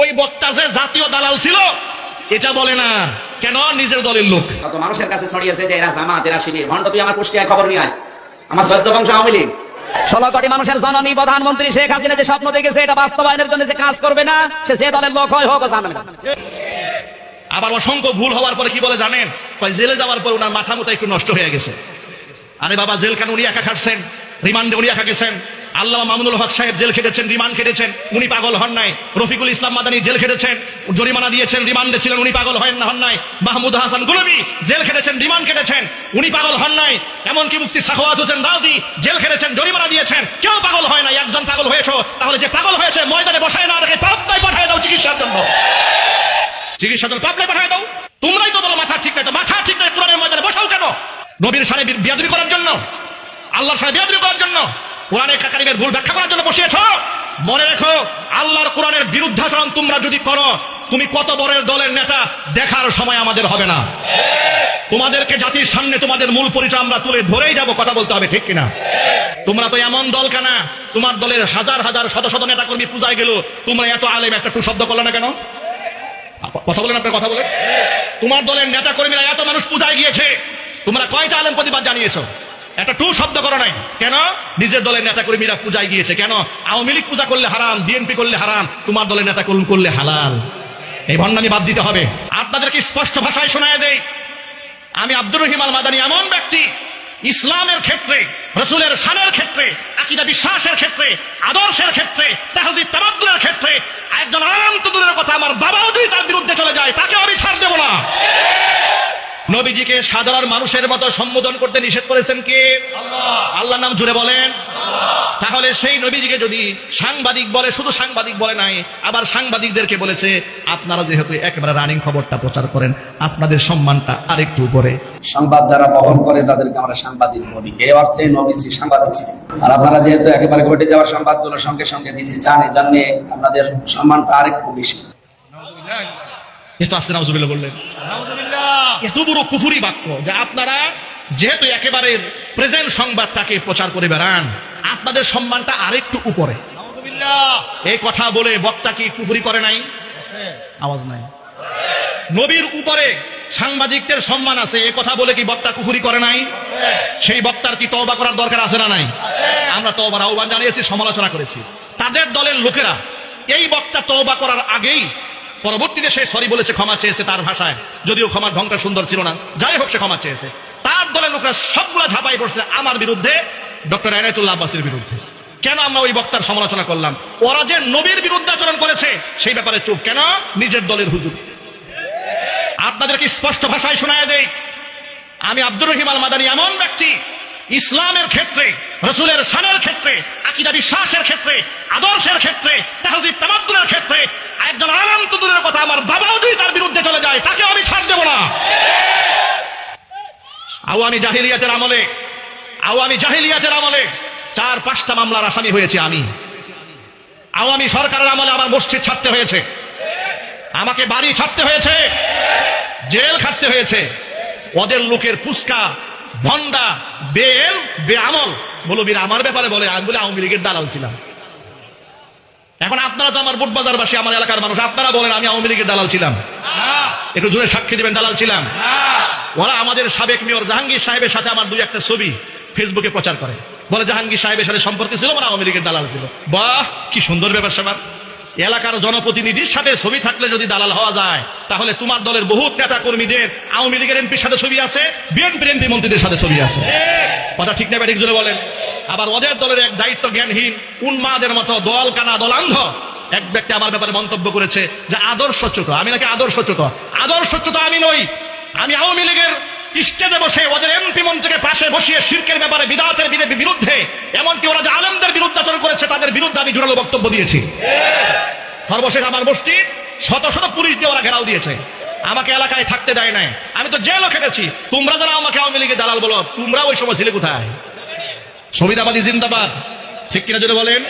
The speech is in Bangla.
ওই বক্তা যে জাতীয় দালাল ছিল এটা বলে না। কেন? নিজের দলের লোক। কত মানুষের কাছে ছড়িয়েছে যে এরা জামাত এরা শিবির। ভণ্ড তুই আমার কুষ্টিয়ায় খবর নিয়ে আয়। আমার চোদ্দ বংশ আওয়ামী লীগ। ষোলো কোটি মানুষের জননী প্রধানমন্ত্রী শেখ হাসিনা যে স্বপ্ন দেখেছে এটা বাস্তবায়নের জন্য যে কাজ করবে না সে যে দলের লোক হয় হোক জানবে না। আবার অসংখ্য ভুল হওয়ার পরে কি বলে জানেন? কয় জেলে যাওয়ার পর ওনার মাথা মতো একটু নষ্ট হয়ে গেছে। আরে বাবা জেল কেন উনি একা খাটছেন রিমান্ডে উনি একা গেছেন। আল্লাহ মামুনুল হক সাহেব জেল খেটেছেন, রিমান্ড খেটেছেন, উনি পাগল হন নাই। রফিকুল ইসলাম মাদানী জেল খেটেছেন, জরিমানা দিয়েছেন, রিমান্ডে ছিলেন, উনি পাগল হন হন নাই। মাহমুদ হাসান গুলবি জেল খেটেছেন, রিমান্ড খেটেছেন, উনি পাগল হন নাই। এমনকি মুফতি সাখাওয়াত হোসেন রাজি জেল খেটেছেন, জরিমানা দিয়েছেন। কেউ পাগল হয় না একজন পাগল হয়েছ, তাহলে যে পাগল হয়েছে, ময়দানে বসায় না রেখে পাবনায় পাঠায় দাও চিকিৎসার জন্য। চিকিৎসা দল পাবনায় পাঠায় দাও। তোমরাই তো বলো মাথা ঠিক নাই তো, মাথা ঠিক নাই, কোরআনের ময়দানে বসাও কেন? নবীর সাথে বিয়াদবি করার জন্য, আল্লাহর সাথে বিয়াদবি করার জন্য। কোরআনের কাকারিমের ভুল ব্যাখ্যা করার জন্য বসিয়েছ? মনে রেখো, আল্লাহর কোরআনের বিরুদ্ধাচরণ তোমরা যদি করো, তুমি কত বড়ের দলের নেতা দেখার সময় আমাদের হবে না। তোমাদেরকে জাতির সামনে তোমাদের মূল পরিচয় আমরা তুলে ধরেই যাব, কথা বলতে হবে, ঠিক কিনা? তোমরা তো এমন দল কানা, তোমার দলের হাজার হাজার শত শত নেতা কর্মী পূজায় গেল, তোমরা এত আলেম একটা টু শব্দ করলে না কেন? কথা বলেন আপনার কথা বলে। তোমার দলের নেতা কর্মীরা এত মানুষ পূজায় গিয়েছে, তোমরা কয়টা আলেম প্রতিবাদ জানিয়েছো? একটা টু শব্দ করো নাই। কেন? নিজের দলের নেতা কর্মীরা পূজায় গিয়েছে। কেন? আওয়ামী লীগ পূজা করলে হারাম, বিএনপি করলে হারাম, তোমার দলের নেতা কর্মী করলে হালাল। এই ভণ্ডামি বাদ দিতে হবে। আপনাদেরকে স্পষ্ট ভাষায় শোনায় দেয় আমি আব্দুর রহিম আল মাদানী এমন ব্যক্তি, ইসলামের ক্ষেত্রে, রসুলের সানের ক্ষেত্রে, আকিদা বিশ্বাসের ক্ষেত্রে, আদর্শের ক্ষেত্রে, তাহজিব তামাদ্দুরের ক্ষেত্রে, একজন আনন্ত দূরের কথা, আমার বাবাও যদি তার বিরুদ্ধে চলে যায় তাকে আমি ছাড় দেব না নবীজিকে সাধারণ মানুষের মতো সম্বোধন করতে নিষেধ করেছেন কে? আল্লাহ। নাম জুড়ে বলেন। তাহলে সেই নবীজিকে যদি সাংবাদিক বলে শুধু সাংবাদিক বলে নাই আবার সাংবাদিকদেরকে বলেছে আপনারা যেহেতু একেবারে রানিং খবরটা প্রচার করেন আপনাদের সম্মানটা আরেকটু উপরে। সংবাদ যারা বহন করে তাদেরকে আমরা সাংবাদিক বলি। এই অর্থে নবীজি সাংবাদিক ছিলেন। আর আপনারা যেহেতু একেবারে ঘটে যাওয়া সংবাদগুলো সঙ্গে সঙ্গে দিতে চান এই জন্য আপনাদের সম্মানটা আরেকটু বেশি। বললেন। এত বড় কুফুরি বাক্য যে আপনারা যেহেতু একেবারে প্রেজেন্ট সংবাদটাকে প্রচার করে বেড়ান আপনাদের সম্মানটা আরেকটু উপরে। এই কথা বলে বক্তা কি কুফুরি করে নাই? আওয়াজ নাই। নবীর উপরে সাংবাদিকদের সম্মান আছে এ কথা বলে কি বক্তা কুফুরি করে নাই? সেই বক্তার কি তওবা করার দরকার আছে না নাই? আমরা তওবার আহ্বান জানিয়েছি সমালোচনা করেছি। তাদের দলের লোকেরা এই বক্তা তওবা করার আগেই পরবর্তীতে সে সরি বলেছে, ক্ষমা চেয়েছে তার ভাষায়। যদিও ক্ষমার ঢংটা সুন্দর ছিল না। যাই হোক, সে ক্ষমা চেয়েছে। তার দলের লোকেরা সবগুলা ঝাঁপাই করছে আমার বিরুদ্ধে, ডক্টর এনায়তুল্লাহ আব্বাসের বিরুদ্ধে। কেন আমরা ওই বক্তার সমালোচনা করলাম? ওরা যে নবীর বিরুদ্ধে আচরণ করেছে, সেই ব্যাপারে চুপ। কেন? নিজের দলের হুজুর। আপনাদেরকে স্পষ্ট ভাষায় শোনায় দেই? আমি আব্দুর রহিম আল মাদানী এমন ব্যক্তি, ইসলামের ক্ষেত্রে, রসুলের সানের ক্ষেত্রে, আকিদা বিশ্বাসের ক্ষেত্রে, আদর্শের ক্ষেত্রে ক্ষেত্রে একজন আনন্ত দূরের কথা আমার বাবাও যদি তার বিরুদ্ধে চলে যায় তাকে আমি ছাড় দেব না আওয়ামী জাহিলিয়াতের আমলে আওয়ামী জাহিলিয়াতের আমলে চার পাঁচটা মামলার আসামি হয়েছে আমি। আওয়ামী সরকারের আমলে আমার মসজিদ ছাড়তে হয়েছে। আমাকে বাড়ি ছাড়তে হয়েছে। জেল খাটতে হয়েছে। ওদের লোকের ফুসকা ভন্ডা বেল বেআমল। মৌলবীর আমার ব্যাপারে বলে আমি বলে আওয়ামী লীগের দালাল ছিলাম। এখন আপনারা তো আমার বুটবাজারবাসী আমার এলাকার মানুষ আপনারা বলেন আমি আওয়ামী লীগের দালাল ছিলাম। একটু জোরে সাক্ষী দিবেন দালাল ছিলাম। ওরা আমাদের সাবেক মেয়র জাহাঙ্গীর সাহেবের সাথে আমার দুই একটা ছবি ফেসবুকে প্রচার করে। বলে জাহাঙ্গীর সাহেবের সাথে সম্পর্ক ছিল মানে আওয়ামী লীগের দালাল ছিল। বাহ, কি সুন্দর ব্যাপার স্যাপার। এলাকার জনপ্রতিনিধির সাথে ছবি থাকলে যদি দালাল হওয়া যায়, তাহলে তোমার দলের বহুত নেতা কর্মীদের আওয়ামী লীগের এমপির সাথে ছবি আছে, বিএনপির এমপি মন্ত্রীদের সাথে ছবি আছে। কথা ঠিক না ব্যাটিক জোরে বলেন। আবার ওদের দলের এক দায়িত্ব জ্ঞানহীন উন্মাদের মতো দল কানা দলান্ধ এক ব্যক্তি আমার ব্যাপারে মন্তব্য করেছে যে, আদর্শ আদর্শচ্যুত আমি নাকি আদর্শচ্যুত আদর্শচ্যুত আমি নই। আমি আওয়ামী লীগের স্টেজে বসে ওদের এমপি মন্ত্রীকে পাশে বসিয়ে শির্কের ব্যাপারে বিদাতের বিদে- বিরুদ্ধে, এমনকি ওরা যে আলেমদের বিরুদ্ধে আচরণ করেছে, তাদের বিরুদ্ধে আমি জোরালো বক্তব্য দিয়েছি। সর্বশেষ আমার মসজিদ, শত শত পুলিশ দিয়ে ওরা ঘেরাও দিয়েছে। আমাকে এলাকায় থাকতে দেয় নাই। আমি তো জেলও খেটেছি। তোমরা যারা আমাকে আওয়ামী লীগের দালাল বলো, তোমরা ওই সময় ছিলে কোথায়? সুবিধাবাদী জিন্দাবাদ। ঠিক কিনা যদি বলেন?